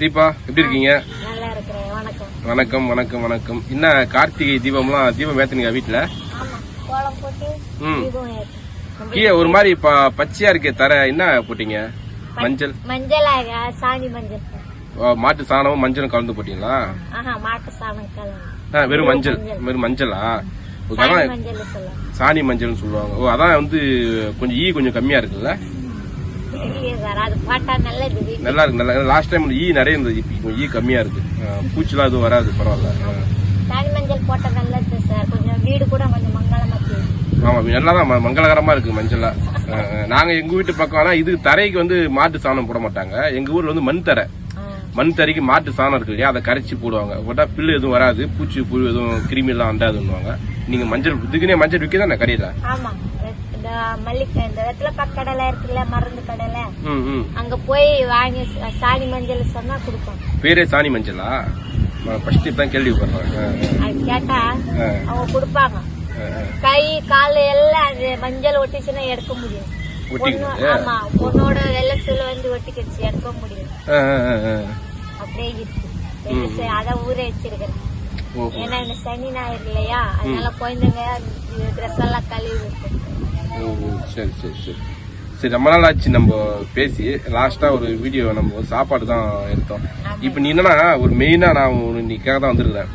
தீபா எப்படி இருக்கீங்க? வணக்கம். வணக்கம் வணக்கம் என்ன கார்த்திகை தீபம்லாம் தீபம் ஏத்துனீங்க வீட்டுல ம். கீழே ஒரு மாதிரி பச்சையா இருக்கே தர என்ன போட்டீங்க? மஞ்சள். மஞ்சளாக சாணி மஞ்சள். மாட்டு சாணமும் மஞ்சளும் கலந்து போட்டீங்களா? மாட்டு சாணம் வெறும் மஞ்சள். வெறும் மஞ்சளா? மஞ்சள் சாணி மஞ்சள்னு சொல்லுவாங்க. ஓ அதான் வந்து கொஞ்சம் ஈ கொஞ்சம் கம்மியா இருக்குல்ல? நல்லா இருக்கு நல்லா லாஸ்ட் டைம் ஈ நிறைய இருந்தது. இப்போ ஈ கம்மியா இருக்கு. பூச்சிலாம் எதுவும் வராது பரவாயில்ல. மஞ்சள் போட்டா நல்லது சார். கொஞ்சம் வீடு கூட கொஞ்சம் மங்களமா தெரியும் ஆமா நல்லா தான் மங்களகரமா இருக்கு மஞ்சள்லாம். நாங்க எங்க வீட்டு பக்கம் ஆனா இது தரைக்கு வந்து மாட்டு சாணம் போட மாட்டாங்க. எங்க ஊர்ல வந்து மண் தரை. மண் தரைக்கு மாட்டு சாணம் இருக்கு இல்லையா? அதை கரைச்சி போடுவாங்க. போட்டா பில்லு எதுவும் வராது. பூச்சி புழு எதுவும் கிருமி எல்லாம் அண்டாதுன்னுவாங்க. நீங்க மஞ்சள் இதுக்குனே மஞ்சள் விற்க கடையில? ஆமா. இந்த மல்லிகை இந்த வெத்தலை பக்கடலை இருக்குல்ல மருந்து கடலை. அங்க போய் வாங்கி சாணி மஞ்சள் சொன்னா கொடுப்போம். பேரே சாணி மஞ்சளா? ஃபர்ஸ்ட் ஆ, அது கேட்டா அவங்க கொடுப்பாங்க. கை கால் எல்லாம் அது மஞ்சள் ஒட்டிச்சுன்னா எடுக்க முடியும். ஆமா பொண்ணோட வெள்ளத்துல வந்து ஒட்டிக்கிடுச்சு எடுக்க முடியும். அப்படியே இருக்கு. வெள்ளை அதான் ஊரே வச்சிருக்கிறேன். ஏன்னா இந்த சனி ஞாயிறு இல்லையா? அதனால குழந்தைங்க ட்ரெஸ் எல்லாம் கழுவி வைக்கும் ஓ ஓ, சரி சரி சரி. சரி ரொம்ப நாள் ஆச்சு நம்ம பேசி. லாஸ்டா ஒரு வீடியோ நம்ம சாப்பாடு தான் எடுத்தோம். இப்போ நீ என்னன்னா ஒரு மெயினா நான் ஒரு நீக்காக தான் வந்திருக்கிறேன்.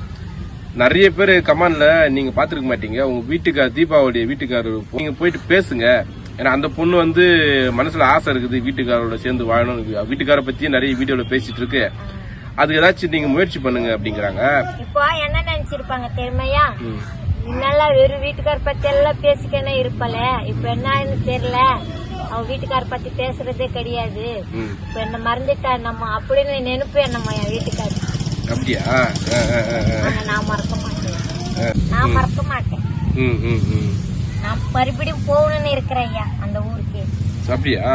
நிறைய பேர் கமெண்ட்ல நீங்க பாத்துருக்க மாட்டீங்க. உங்க வீட்டுக்கார் தீபாவளி வீட்டுக்காரர் நீங்க போயிட்டு பேசுங்க. ஏன்னா அந்த பொண்ணு வந்து மனசுல ஆசை இருக்குது வீட்டுக்காரோட சேர்ந்து வாழணும் வீட்டுக்கார பத்தி நிறைய வீடியோல பேசிட்டு இருக்கு. அது ஏதாச்சும் நீங்க முயற்சி பண்ணுங்க அப்படிங்கிறாங்க. இப்போ என்ன நினைச்சிருப்பாங்க தெரியுமையா. முன்னெல்லாம் வெறும் வீட்டுக்கார பத்தி எல்லாம் பேசிக்கனே இருப்பல. இப்ப என்னன்னு தெரியல. அவ வீட்டுக்கார பத்தி பேசுறதே கிடையாது. இப்ப என்ன மறந்துட்டா நம்ம அப்படின்னு நினைப்பு என்னம்மா என் வீட்டுக்காரு? அப்படியா? நான் மறக்க மாட்டேன். நான் மறக்க மாட்டேன். நான் மறுபடியும் போகணும்னு இருக்கிறேன் ஐயா அந்த ஊருக்கு. அப்படியா?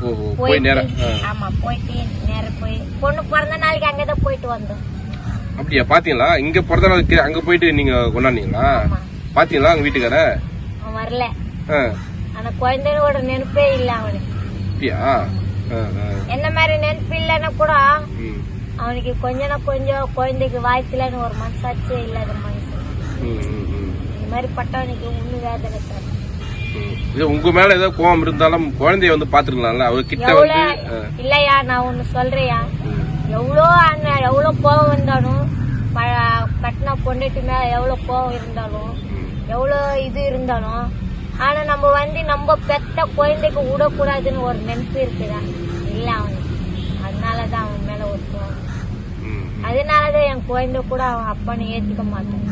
ஆமா போயிட்டு ஆமா போயிட்டு நேரம் போய் பொண்ணு பிறந்த நாளைக்கு அங்கதான் போயிட்டு வந்தோம். அப்படியா பாத்தீங்களா? இங்க பிறந்த நாளுக்கு அங்க போயிட்டு நீங்க கொண்டாடுனீங்களா? பாத்தீங்களா உங்க வீட்டுக்கார வரல. ஆனா குழந்தையோட நினைப்பே இல்ல அவனுக்கு. அப்படியா. என்ன மாதிரி நினைப்பு இல்லைன்னா கூட அவனுக்கு கொஞ்சனா கொஞ்சம் குழந்தைக்கு வாய்க்கலன்னு ஒரு மனசாட்சியே இல்லாத மனுஷன் ம், ம், ம், இந்த மாதிரி பட்டவனுக்கு ஒண்ணு வேதனை தரும். இது உங்க மேல ஏதோ கோவம் இருந்தாலும் குழந்தைய வந்து பாத்துருக்கலாம்ல அவர் கிட்ட வந்து இல்லையா நான் ஒண்ணு சொல்றேயா? எவ்வளோ அண்ணன் எவ்வளோ கோவம் வந்தாலும் ப- கட்டின பொண்ணுட்டு மேல எவ்வளோ கோவம் இருந்தாலும். எவ்வளோ இது இருந்தாலும் ஆனா நம்ம வந்து நம்ம பெத்த குழந்தைக்கு விடக்கூடாதுன்னு ஒரு நினைப்பு இருக்குதா? இல்ல அவனுக்கு. அதனாலதான் அவன் மேல ஒரு கோவம். அதனாலதான் என் குழந்தை கூட அவன் அப்பனை ஏத்துக்க மாட்டான்.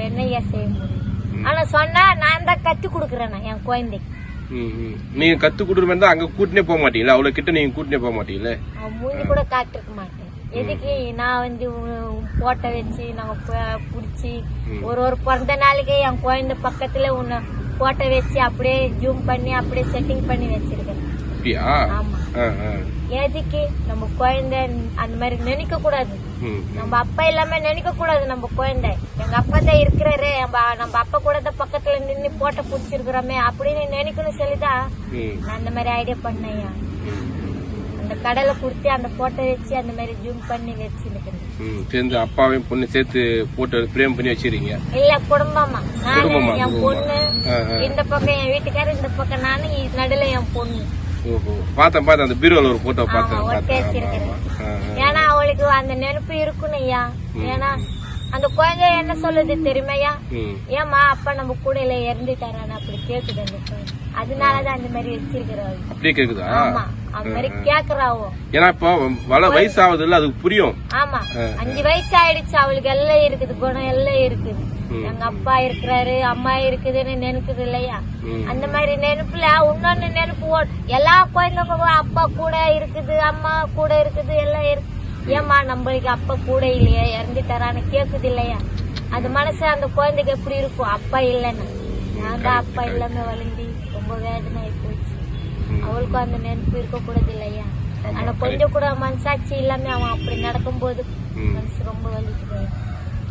என்னையா செய்ய முடியும்? ஆனா சொன்னா நான் தான் கத்து கொடுக்கறேன் என் குழந்தைக்கு. நீங்க கத்து கொடுக்குற மாதிரி அங்க கூட்டினே போக மாட்டீங்களா? அவ்வளவு கிட்ட நீங்க கூட்டினே போக மாட்டீங்களே? மூஞ்சி கூட காட்டிருக்க மாட்டேன். எதுக்கு நான் வந்து போட்டோ வச்சு நாங்க புடிச்சு ஒரு ஒரு பிறந்த நாளைக்கு என் குழந்தை பக்கத்துல உன்னை போட்டோ வச்சு அப்படியே ஜூம் பண்ணி அப்படியே செட்டிங் பண்ணி வச்சிருக்கேன். அப்படியா. எதுக்கு? நம்ம குழந்தை அந்த மாதிரி நினைக்க கூடாது நம்ம அப்பா இல்லாம நினைக்க கூடாது நம்ம குழந்தை. எங்க அப்பா தான் இருக்கிறாரு. நம்ம நம்ம அப்பா கூட தான் பக்கத்துல நின்னு போட்டோ புடிச்சிருக்கிறோமே அப்படின்னு நினைக்கணும் சொல்லிதான் நான் அந்த மாதிரி ஐடியா பண்ணேயா அந்த கடலை குடுத்து அந்த போட்டோ வச்சு அந்த மாதிரி ஜூம் பண்ணி. சேர்ந்து அப்பாவையும் பொண்ணு சேர்த்து போட்டு பிரேம் பண்ணி வச்சிருக்கீங்க? இல்ல குடும்பமா. நானு என். பொண்ணு. இந்த பக்கம் என் வீட்டுக்காரர் இந்த பக்கம் நானு இது நடுல என் பொண்ணு. பார்த்தேன் பார்த்தேன். அந்த பீரோல ஒரு போட்டோ பார்த்தேன். ஏன்னா அவளுக்கு அந்த நினைப்பு இருக்கணும் ஐயா. ஏன்னா அந்த குழந்தை என்ன சொல்லுது தெரியுமையா ஏமா அப்பா நம்ம கூட இல்ல இறந்துட்டாரான்னு அப்படி கேக்குது அந்த அதனாலதான் அந்த மாதிரி வச்சிருக்கிறோம். அப்படியே கேக்குதா? ஆமா. அந்த மாதிரி கேக்குறாவோ? ஏன்னா இப்போ வள வயசு ஆகுது இல்ல அதுக்கு புரியும். ஆமா. அஞ்சு வயசு ஆயிடுச்சு அவளுக்கு எல்லாம் இருக்குது குணம் எல்லாம் இருக்குது. எங்க அப்பா இருக்கிறாரு அம்மா இருக்குதுன்னு நினைக்குது இல்லையா. அந்த மாதிரி நினைப்புல இன்னொன்னு நினைப்பு எல்லா குழந்தைங்களுக்கும் அப்பா கூட இருக்குது அம்மா கூட இருக்குது எல்லாம் இருக்கு. ஏமா நம்மளுக்கு அப்பா கூட இல்லையா இறந்துட்டாரான்னு கேக்குது இல்லையா? அந்த மனசு அந்த குழந்தைக்கு எப்படி இருக்கும்? அப்பா இல்லைன்னு. நான் தான் அப்பா இல்லாம வளர்ந்து ரொம்ப வேதனை. அவளுக்கும் அந்த நினைப்பு இருக்க கூடாது இல்லையா ஆனா கொஞ்சம் கூட மனசாட்சி இல்லாம அவன் அப்படி நடக்கும்போது ம். மனசு ரொம்ப வலிக்குது.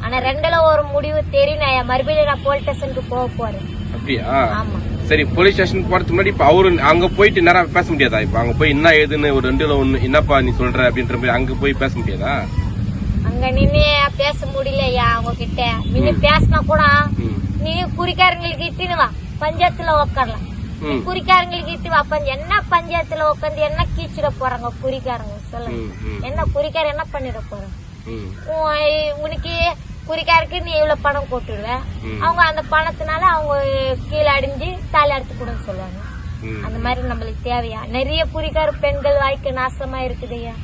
ஆனா ரெண்டுல ஒரு முடிவு தெரியும் நான் மறுபடியும் நான் போலீஸ் ஸ்டேஷனுக்கு போக போறேன். அப்படியா? ஆமா. சரி போலீஸ் ஸ்டேஷன் போறதுக்கு முன்னாடி இப்ப அவரு அங்க போயிட்டு நேரம் பேச முடியாதா இப்ப? அங்க போய் என்ன ஏதுன்னு ஒரு ரெண்டுல ஒண்ணு என்னப்பா நீ சொல்ற அப்படின்ற மாதிரி அங்க போய் பேச முடியாதா? அங்க நின்னு பேச முடியலையா அவங்க கிட்ட முன்ன பேசினா கூட. நீ குறிக்காரங்களுக்கு இட்டுன்னு வா. பஞ்சாயத்துல உக்காரலாம். நீ ம். குறிக்காரங்களுக்கு இட்டு பஞ்ச என்ன பஞ்சாயத்துல உட்காந்து என்ன கீச்சிட போறாங்க குறிக்காரங்க? சொல்லுங்க. என்ன குறிக்கார என்ன பண்ணிட போறாங்க உனக்கு குறிக்காருக்கு நீ இவ்வளவு பணம் போட்டுடுவ. அவங்க அந்த பணத்தினால அவங்க கீழே அடிஞ்சு தாலி அறுத்து கொடுன்னு சொல்லுவாங்க. அந்த மாதிரி நம்மளுக்கு தேவையா? நிறைய குறிக்கார பெண்கள் வாழ்க்கை நாசமா இருக்குதுய்யா.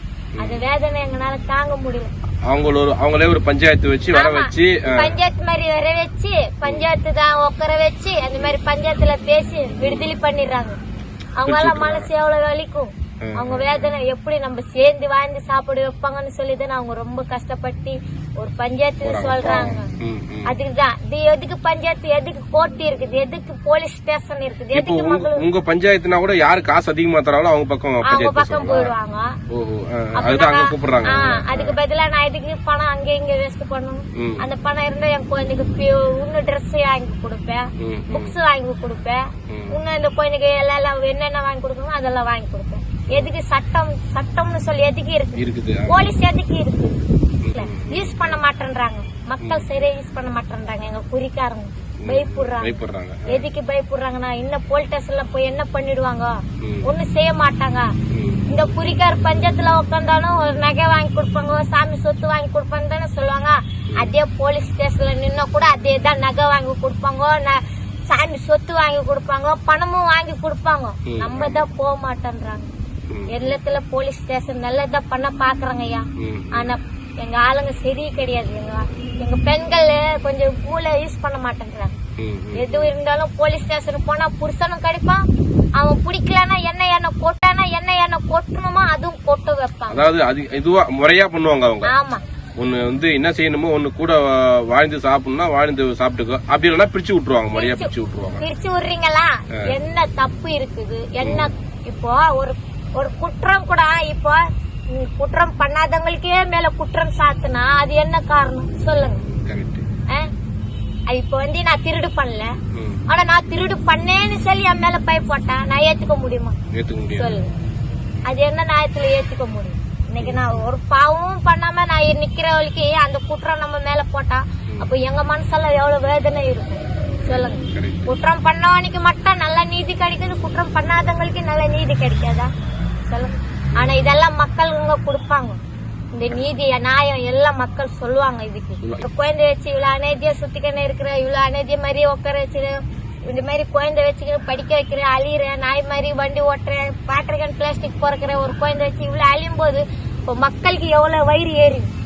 அது வேதனை எங்களால தாங்க முடியல. அவங்கள ஒரு அவங்களே ஒரு பஞ்சாயத்து வச்சு வர. வச்சு பஞ்சாயத்து மாதிரி வர வச்சு பஞ்சாயத்து தான் உட்கார வச்சு அந்த மாதிரி பஞ்சாயத்துல பேசி விடுதலை பண்ணிடுறாங்க அவங்க எல்லாம் மனசு எவ்வளவு வலிக்கும். அவங்க வேதனை எப்படி நம்ம சேர்ந்து வாழ்ந்து சாப்பிட வைப்பாங்கன்னு சொல்லி தானே அவங்க ரொம்ப கஷ்டப்பட்டு ஒரு பஞ்சாயத்து சொல்றாங்க. அதுக்குதான். இது எதுக்கு பஞ்சாயத்து எதுக்கு கோர்ட் இருக்குது? எதுக்கு போலீஸ் ஸ்டேஷன் இருக்குது? எதுக்கு மகளும் உங்க பஞ்சாயத்துனா கூட யாரு காசு அதிகமா தராங்களோ அவங்க பக்கம் அவங்க பக்கம்? போயிடுவாங்க. அதுக்கு பதிலா நான் இதுக்கு பணம் அங்க இங்க வேஸ்ட் பண்ணணும். அந்த பணம் இருந்தா என் குழந்தைக்கு இன்னும் ட்ரெஸ் வாங்கி கொடுப்பேன். புக்ஸ் வாங்கி கொடுப்பேன். இன்னும் இந்த குழந்தைக்கு எல்லாம் எல்லாம் என்னென்ன வாங்கி கொடுக்கணும் அதெல்லாம் வாங்கி கொடுப்பேன். எதுக்கு சட்டம் சட்டம்னு சொல்லி எதுக்கு இருக்கு? இருக்குது போலீஸ் எதுக்கு இருக்கு? யூஸ் பண்ண மாட்டேன்றாங்க. மக்கள் சரியா யூஸ் பண்ண மாட்டேன்றாங்க. எங்க குறிக்காரங்க. பயப்படுறாங்க. எதுக்கு பயப்படுறாங்கன்னா இன்னும் போலீஸ் ஸ்டேஷன்ல போய் என்ன பண்ணிடுவாங்க. ஒண்ணும் செய்ய மாட்டாங்க. இந்த குறிக்கார் பஞ்சத்துல உட்காந்தாலும் ஒரு நகை வாங்கி கொடுப்பாங்க சாமி சொத்து வாங்கி கொடுப்பாங்க தானே சொல்லுவாங்க. அதே போலீஸ் ஸ்டேஷன்ல நின்னா கூட அதே தான் நகை வாங்கி கொடுப்பாங்க சாமி சொத்து வாங்கி கொடுப்பாங்க பணமும் வாங்கி கொடுப்பாங்க. நம்ம தான் போக மாட்டேன்றாங்க. எல்லாத்துல போலீஸ் ஸ்டேஷன் நல்லதா பண்ண பாக்குறாங்க ஐயா. ஆனா எங்க ஆளுங்க சரி கிடையாது எங்க பெண்கள் கொஞ்சம் மூளை யூஸ் பண்ண மாட்டேங்கிறாங்க. எது இருந்தாலும் போலீஸ் ஸ்டேஷன் போனா புருஷனும் கிடைப்பான் அவன் பிடிக்கலன்னா என்ன என்ன கொட்டானா என்ன என்ன கொட்டணுமோ அதுவும் கொட்ட வைப்பாங்க அதாவது அது இதுவா முறையா பண்ணுவாங்க அவங்க. ஆமா. ஒண்ணு வந்து என்ன செய்யணுமோ ஒண்ணு கூட வாழ்ந்து சாப்பிடணும்னா வாழ்ந்து சாப்பிட்டுக்கோ. அப்படி இல்லைன்னா பிரிச்சு விட்டுருவாங்க முறையா பிரிச்சு விட்டுருவாங்க. பிரிச்சு விடுறீங்களா? என்ன தப்பு இருக்குது? என்ன இப்போ ஒரு ஒரு குற்றம் கூட இப்போ குற்றம் பண்ணாதவங்களுக்கே மேல குற்றம் சாத்துனா அது என்ன காரணம்? சொல்லுங்க. இப்போ வந்து நான் திருடு பண்ணல. ஆனா நான் திருடு பண்ணேன்னு சொல்லி என் மேல பை போட்டேன் நான் ஏத்துக்க முடியுமா? ஏத்துக்க முடியாது. சொல்லு. அது என்ன நியாயத்துல ஏத்துக்க முடியும்? இன்னைக்கு நான் ஒரு பாவமும் பண்ணாம நான் நிக்கிற வரைக்கும் அந்த குற்றம் நம்ம மேல போட்டா அப்ப எங்க மனசெல்லாம் எவ்வளவு வேதனை இருக்கும் சொல்லுங்க. குற்றம் பண்ணவனுக்கு மட்டும் நல்ல நீதி கிடைக்குது குற்றம் பண்ணாதவங்களுக்கு நல்ல நீதி கிடைக்காதா? சொல்லுங்க ஆனா இதெல்லாம் மக்கள் இங்க கொடுப்பாங்க. இந்த நீதி நியாயம் எல்லாம் மக்கள் சொல்லுவாங்க இதுக்கு. குழந்தை வச்சு இவ்வளவு அநேதியா சுத்திக்கணும் இருக்கிற இவ்வளவு அநேதிய மாதிரி உட்கார வச்சு இந்த மாதிரி குழந்தை வச்சுக்கிட்டு படிக்க வைக்கிறேன் அழியிறேன் நாய் மாதிரி வண்டி ஓட்டுறேன் பாத்திரக்கன் பிளாஸ்டிக் பொறக்கிறேன் ஒரு குழந்தை வச்சு இவ்வளவு அழியும் போது இப்போ மக்களுக்கு எவ்வளவு வயிறு ஏறி ஆமா ஆமா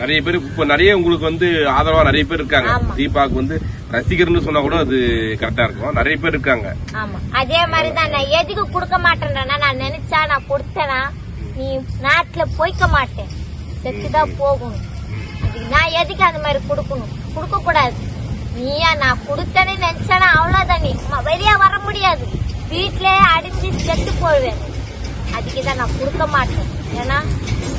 நிறைய பேர் இப்போ நிறைய உங்களுக்கு வந்து ஆதரவா நிறைய பேர் இருக்காங்க. தீபாக்கு வந்து ரசிகர்னு சொன்னா கூட அது கரெக்டா இருக்கும். நிறைய பேர் இருக்காங்க. ஆமா. அதே மாதிரிதான் நான் எதுக்கு கொடுக்க மாட்டேன்றேன்னா நான் நினைச்சா நான் கொடுத்தேனா நீ நாட்டுல போய்க்க மாட்டேன். செத்துதான் போகணும். நான் எதுக்கு அந்த மாதிரி கொடுக்கணும்? கொடுக்க கூடாது நீயா நான் கொடுத்தேன்னு நினைச்சானா அவ்வளவுதான் நீ. வெளியே வர முடியாது. வீட்லயே அடிஞ்சு செத்து போடுவேன் அதுக்கு தான் நான் கொடுக்க மாட்டேன். ஏன்னா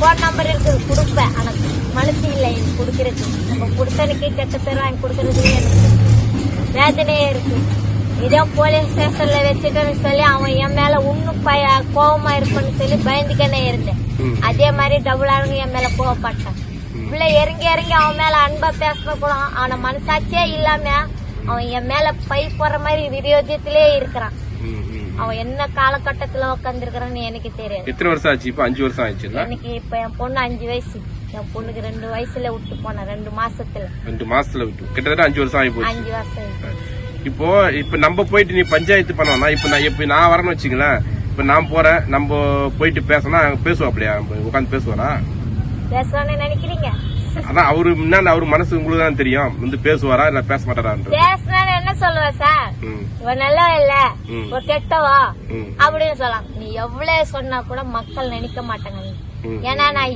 போன் நம்பர் இருக்குது கொடுப்பேன். ஆனா மனசு இல்லை எனக்கு கொடுக்கறது நம்ம கொடுத்தனுக்கு கெட்ட பேர் வாங்கி கொடுக்கறது எனக்கு வேதனையே இருக்கு. இதே போலீஸ் ஸ்டேஷன்ல வச்சுட்டேன்னு சொல்லி அவன் என் மேல இன்னும் பய கோவமா இருப்பான்னு சொல்லி பயந்துக்கனே இருந்தேன். அதே மாதிரி டபுள் ஆளுங்க என் மேல கோவப்பட்டான். உள்ள இறங்கி இறங்கி அவன் மேல அன்பா பேசின கூட அவன மனசாட்சியே இல்லாம அவன் என் மேல பை போற மாதிரி விரோதத்திலே இருக்கிறான். அவன் என்ன காலகட்டத்துல உட்காந்துருக்கிறான்னு எனக்கு தெரியாது. எத்தனை வருஷம் ஆச்சு? இப்போ அஞ்சு வருஷம் ஆயிடுச்சுல்ல எனக்கு இப்ப என் பொண்ணு அஞ்சு வயசு. என் பொண்ணுக்கு ரெண்டு வயசுல விட்டு போனேன் ரெண்டு மாசத்துல. ரெண்டு மாசத்துல விட்டு. கிட்டத்தட்ட அஞ்சு வருஷம் ஆகி போச்சு. அஞ்சு வருஷம் இப்போ இப்ப நம்ம போயிட்டு நீ பஞ்சாயத்து பண்ணோம்னா இப்ப நான் இப்ப நான் வரேன்னு வச்சுங்களேன் இப்ப நான் போறேன் நம்ம போயிட்டு பேசினா பேசுவோம் அப்படியா உட்காந்து பேசுவாரா பேசலாம்னு நினைக்கிறீங்க? அதான் அவரு முன்னாடி அவரு மனசு உங்களுக்கு தான் தெரியும். வந்து பேசுவாரா இல்ல பேச என்ன சொல்லுவேன் சார் இவன் நல்லா இல்ல. ஒரு கெட்டவா? அப்படின்னு சொல்லலாம். நீ எவ்வளவு சொன்னா கூட மக்கள் நினைக்க மாட்டாங்க நீ. ஏன்னா நான்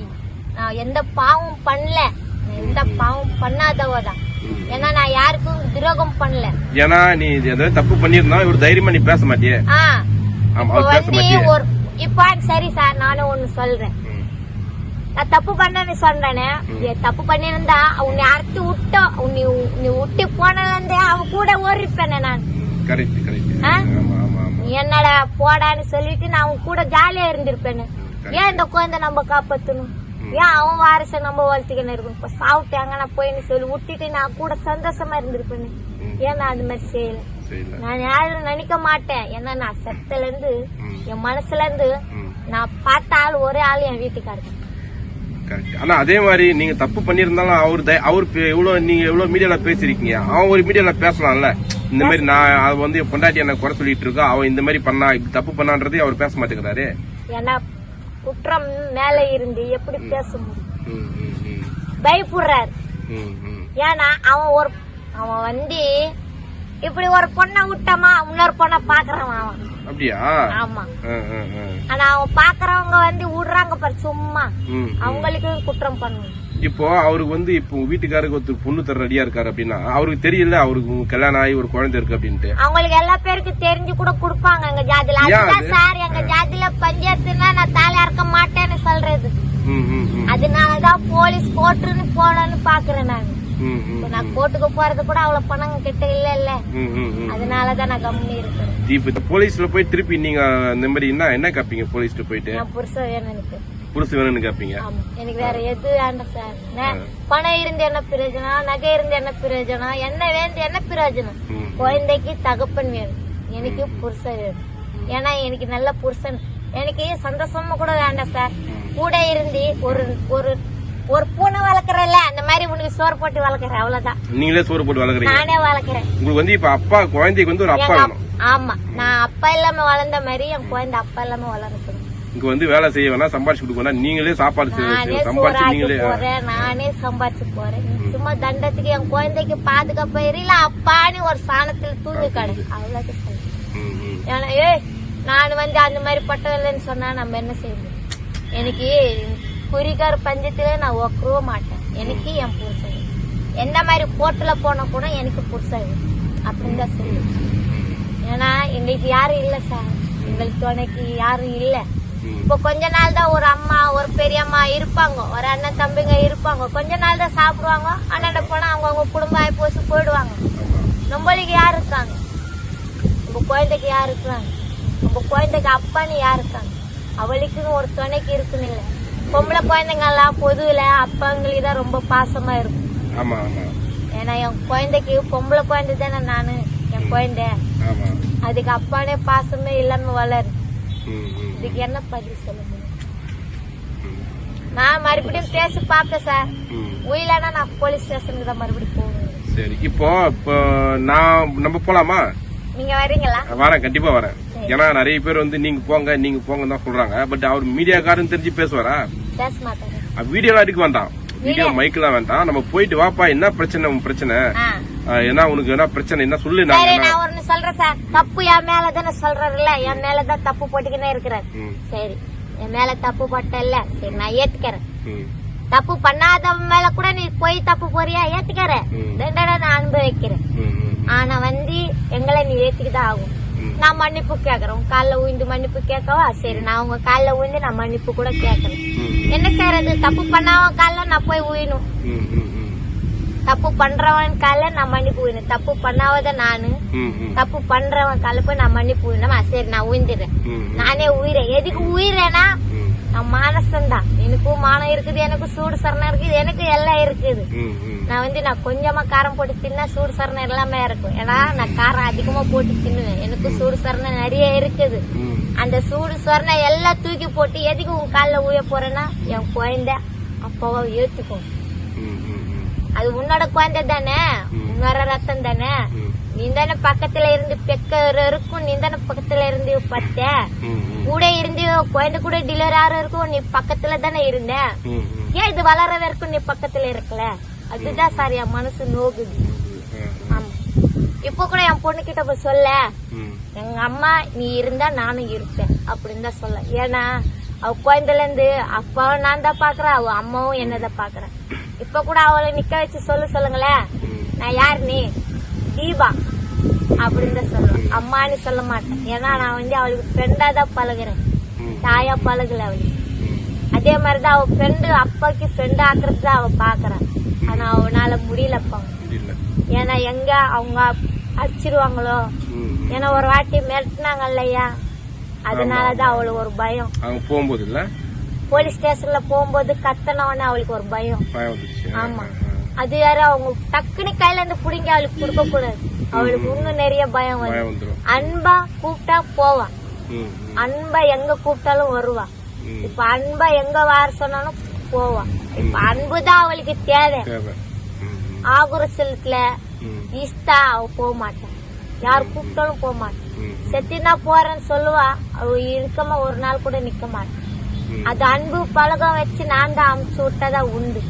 எந்த பாவம் பண்ணல. எந்த பாவம் பண்ணாதவதான். ஏன்னா நான் யாருக்கும் துரோகம் பண்ணல. ஏன்னா நீ ஏதாவது தப்பு பண்ணிருந்தா இவர் தைரியமா நீ பேச மாட்டியே. ஒரு இப்ப சரி சார் நானும் ஒண்ணு சொல்றேன். ம், நான் தப்பு பண்ணேன்னு சொல்றேனே ஏ, தப்பு பண்ணிருந்தா உன்னை அறுத்து விட்டோம் உன்னை நீ விட்டு போனதுல இருந்தே அவ கூட ஓடிப்பேனே நான். கரெக்ட் என்னடா போடான்னு சொல்லிட்டு நான் அவன் கூட ஜாலியா இருந்திருப்பேன்னு ஏன் இந்த குழந்தை நம்ம காப்பாத்தணும்? ஏன் அவன் வாரிசை நம்ம வளர்த்துக்கணும் இருக்கணும்? இப்ப சாப்பிட்டாங்க நான் போயின்னு சொல்லி விட்டுட்டு நான் கூட சந்தோஷமா இருந்திருப்பேன்னு ஏன் நான் அது மாதிரி செய்யல? நான் யாரும் நினைக்க மாட்டேன். ஏன்னா நான் செத்துல இருந்து. என் மனசுல இருந்து நான் பார்த்த ஆள் ஒரே ஆள் என் வீட்டுக்காரங்க கரெக்ட் ஆனா அதே மாதிரி நீங்க தப்பு பண்ணிருந்தாலும் அவர் அவர் எவ்வளவு நீங்க எவ்வளவு மீடியால பேசிருக்கீங்க அவன் ஒரு மீடியால பேசலாம்ல. இந்த மாதிரி நான் அவ வந்து பொண்டாட்டி என்ன குறை சொல்லிட்டு இருக்கா அவன் இந்த மாதிரி பண்ணா இப்படி தப்பு பண்ணான்றதே அவர் பேச மாட்டேங்கிறாரு. ஏன்னா குற்றம் மேல இருந்து எப்படி பேச முடியும். பயப்படுறாரு. ஏன்னா அவன் ஒரு அவன் வந்து இப்படி ஒரு பொண்ணை விட்டமா இன்னொரு பொண்ணை பாக்குறவன் அவன். அப்படியா? ஆமா. ஆனா அவன் பாக்குறவங்க வந்து விடுறாங்க பாரு சும்மா. அவங்களுக்கு குற்றம் பண்ணணும் இப்போ அவருக்கு வந்து இப்போ உங்க வீட்டுக்காருக்கு ஒருத்தர் பொண்ணு தர ரெடியா இருக்காரு அப்படின்னா அவருக்கு தெரியல அவருக்கு கல்யாணம் ஆகி ஒரு குழந்தை இருக்கு அப்படின்ட்டு. அவங்களுக்கு எல்லா பேருக்கு தெரிஞ்சு கூட கொடுப்பாங்க எங்க ஜாதியில. அதுதான் அது? சார் எங்க ஜாதியில பஞ்சாயத்துனா நான் தாலியா இருக்க மாட்டேன்னு சொல்றது. அதனாலதான் போலீஸ் கோர்ட்டுன்னு போனன்னு பாக்குறேன் நான். நான் கோர்ட்டுக்கு போறது கூட அவ்வளவு பணம் கிட்ட இல்ல இல்ல. அதனாலதான் நான் கம்மி இருக்கிறேன். இப்ப போலீஸ்ல போய் திருப்பி நீங்க இந்த மாதிரி என்ன என்ன கேப்பீங்க போலீஸ்ல போயிட்டு? புருஷன் வேணும் எனக்கு புருஷ வேணும்னு கேப்பீங்க? எனக்கு வேற எது வேண்டாம் சார் பணம் இருந்து என்ன பிரயோஜனம்? நகை இருந்து என்ன பிரயோஜனம்? என்ன வேண்டு என்ன பிரயோஜனம். குழந்தைக்கு தகப்பன் வேணும். எனக்கு புருஷன் வேணும். ஏன்னா எனக்கு நல்ல புருஷன். எனக்கு சந்தோஷமா கூட வேண்டாம் சார் கூட இருந்து ஒரு ஒரு ஒரு பூனை வளர்க்கறல அந்த மாதிரி உனக்கு சோறு போட்டு வளர்க்குறேன் அவ்வளவுதான். நீங்களே சோறு போட்டு வளர்க்குறீங்க? நானே வளர்க்குறேன். உங்களுக்கு வந்து இப்ப அப்பா குழந்தைக்கு வந்து ஒரு அப்பா வேணும். ஆமா. நான் அப்பா இல்லாம வளர்ந்த மாதிரி என் குழந்தை அப்பா இல்லாம வளர்க்கணும் இங்க வந்து வேலை செய்ய வேணா சம்பாரிச்சு கொடுக்க நீங்களே சாப்பாடு சம்பாரிச்சு நீங்களே போறேன் நானே சம்பாரிச்சு போறேன். சும்மா தண்டத்துக்கு என் குழந்தைக்கு பாதுகாப்பு இல்ல அப்பான்னு ஒரு சாணத்துல தூங்கி கடை. அவ்வளவு. ஏன்னா ஏய் நான் வந்து அந்த மாதிரி பட்டம் இல்லைன்னு சொன்னா நம்ம என்ன செய்ய முடியும்? எனக்கு குறிக்கார பஞ்சத்திலே நான் ஒக்கவே மாட்டேன். எனக்கு என் புருஷன் எந்த மாதிரி போட்டுல போனால் கூட எனக்கு புருஷன் அப்படின்னு தான் சொல்லுவேன். ஏன்னா எங்களுக்கு யாரும் இல்லை சார். எங்களுக்கு துணைக்கு யாரும் இல்லை. இப்போ கொஞ்ச நாள் தான் ஒரு அம்மா ஒரு பெரியம்மா இருப்பாங்க. ஒரு அண்ணன் தம்பிங்க இருப்பாங்க. கொஞ்ச நாள் தான் சாப்பிடுவாங்க. அண்ணன் போனால் அவங்க அவங்க குடும்பம் ஆகி போச்சு போயிடுவாங்க. நம்மளுக்கு யார் இருக்காங்க? நம்ம குழந்தைக்கு யார் இருக்கிறாங்க நம்ம குழந்தைக்கு அப்பான்னு யார் இருக்காங்க? அவளுக்குன்னு ஒரு துணைக்கு இருக்குன்னு இல்லை. பொம்பளை குழந்தைங்க எல்லாம் பொதுவுல அப்பாங்களுக்கு தான் ரொம்ப பாசமா இருக்கும். ஆமா ஆமா. ஏன்னா என் குழந்தைக்கு பொம்பளை குழந்தை தானே நானு என் குழந்தை. அதுக்கு அப்பானே பாசமே இல்லாம வளரு. இதுக்கு என்ன பதில் சொல்ல. நான் மறுபடியும் பேசி பார்ப்பேன் சார். உயிலானா நான் போலீஸ் ஸ்டேஷனுக்கு தான் மறுபடியும் போவேன். சரி இப்போ இப்போ நான் நம்ம போலாமா? நீங்க வரீங்களா? வரேன் கண்டிப்பா வரேன். ஏன்னா நிறைய பேர் வந்து நீங்க போங்க நீங்க போங்க தான் சொல்றாங்க. பட் அவர் மீடியாக்காரன் தெரிஞ்சு பேசுவாரா? வீடியோலாம் எடுக்க வேண்டாம். வீடியோ மைக்கெல்லாம் வேண்டாம். நம்ம போயிட்டு வாப்பா என்ன பிரச்சனை உன் பிரச்சனை? என்ன உனக்கு என்ன பிரச்சனை என்ன சொல்லு நான் நான் ஒண்ணு சொல்றேன் சார். தப்பு என் மேல தானே சொல்றாருல்ல? என் மேலதான் தப்பு போட்டுக்கினே இருக்கிறார். ம், சரி என் மேல தப்பு போட்டல சரி நான் ஏத்துக்கிறேன். தப்பு பண்ணாதவன் மேல கூட நீ போய் தப்பு போறியா? ஏத்துக்கிறேன். தண்டனை நான் அனுபவிக்கிறேன். ஆனா வந்து எங்களை நீ ஏத்துக்கிதான் ஆகும். நான் மன்னிப்பு கேக்குறேன். கால்ல உயிந்து மன்னிப்பு கேட்கவா? சரி நான் உங்க கால்ல உயிந்து நான் மன்னிப்பு கூட கேக்குறேன். என்ன செய்யறது தப்பு பண்ணாவன் கால்ல நான் போய் உயினும் தப்பு பண்றவன் கால்ல நான் மன்னிப்பு உயினும் தப்பு பண்ணாவத நானு. தப்பு பண்றவன் கால போய் நான் மன்னிப்பு உயினமா சரி நான் உயிந்துடுறேன். ம், நானே உயிரேன். எதுக்கு உயிரேனா நான் மானசன் தான் எனக்கும் மானம் இருக்குது எனக்கு சூடு சரணம் இருக்குது எனக்கு எல்லாம் இருக்குது. நான் வந்து நான் கொஞ்சமா காரம் போட்டு தின்னா சூடு சரணம் எல்லாமே இருக்கும். ஏன்னா நான் காரம் அதிகமா போட்டு தின்னுவேன். எனக்கு சூடு சரணம் நிறைய இருக்குது. அந்த சூடு சொரணை எல்லாம் தூக்கி போட்டு எதுக்கு உன் காலில் ஊய போறேன்னா என் குழந்தை அப்பாவை ஏத்துக்கும். அது உன்னோட குழந்தை தானே? உன்னோட ரத்தம் தானே? ம், நீ தானே பக்கத்துல இருந்து பெக்க இருக்கும் நீ தானே பக்கத்துல இருந்து பத்த. கூட இருந்து குழந்தை கூட டெலிவரி ஆகிற இருக்கும் நீ பக்கத்துல தானே இருந்த. ஏன் இது வளர வரைக்கும் நீ பக்கத்துல இருக்கல? அதுதான் சார் என் மனசு நோகுது. ஆமா. இப்போ கூட என் பொண்ணு கிட்ட போய் சொல்ல. எங்க அம்மா நீ இருந்தா நானும் இருப்பேன் அப்படின்னு தான் சொல்ல. ஏன்னா அவ குழந்தைல இருந்து அப்பாவும் நான் தான் பாக்குறேன் அவ அம்மாவும் என்னதான் பாக்குறேன். இப்ப கூட அவளை நிக்க வச்சு சொல்ல சொல்லுங்களேன். நான் யார் நீ? தீபா அப்படின்னு தான் சொல்லுவேன் அம்மான்னு சொல்ல மாட்டேன். ஏன்னா நான் வந்து அவளுக்கு ஃப்ரெண்டா தான் பழகுறேன். தாயா பழகல அவளுக்கு. அதே மாதிரிதான் அவ ஃப்ரெண்டு அப்பாக்கு ஃப்ரெண்ட் ஆக்குறது தான் அவ பாக்குறான் ஆனா அவனால முடியலப்பா. ஏன்னா எங்க அவங்க அடிச்சிருவாங்களோ. ஏன்னா ஒரு வாட்டி மிரட்டினாங்க இல்லையா அதனாலதான் அவளுக்கு ஒரு பயம். அவங்க போகும்போது போலீஸ் ஸ்டேஷன்ல போகும்போது கத்தனவனே அவளுக்கு ஒரு பயம். ஆமா. அது வேற அவங்க டக்குனு கையில இருந்து புடிங்க அவளுக்கு கொடுக்க கூடாது. அவளுக்கு இன்னும் நிறைய பயம் வரும். அன்பா கூப்பிட்டா போவா. அன்பா எங்க கூப்பிட்டாலும் வருவா. இப்ப அன்பா எங்க வர சொன்னாலும் போவா. இப்ப அன்பு தான் அவளுக்கு தேவை. ஆகுரசலத்துல ம், இஸ்தா அவ போக மாட்டான் யார் கூப்பிட்டாலும் போக மாட்டான் செத்தினா போறேன்னு சொல்லுவா. அவ இருக்கமா ஒரு நாள் கூட நிக்க மாட்டான். அது அன்பு பழகம் வச்சு நான் தான் அமுச்சு விட்டதா உண்டு.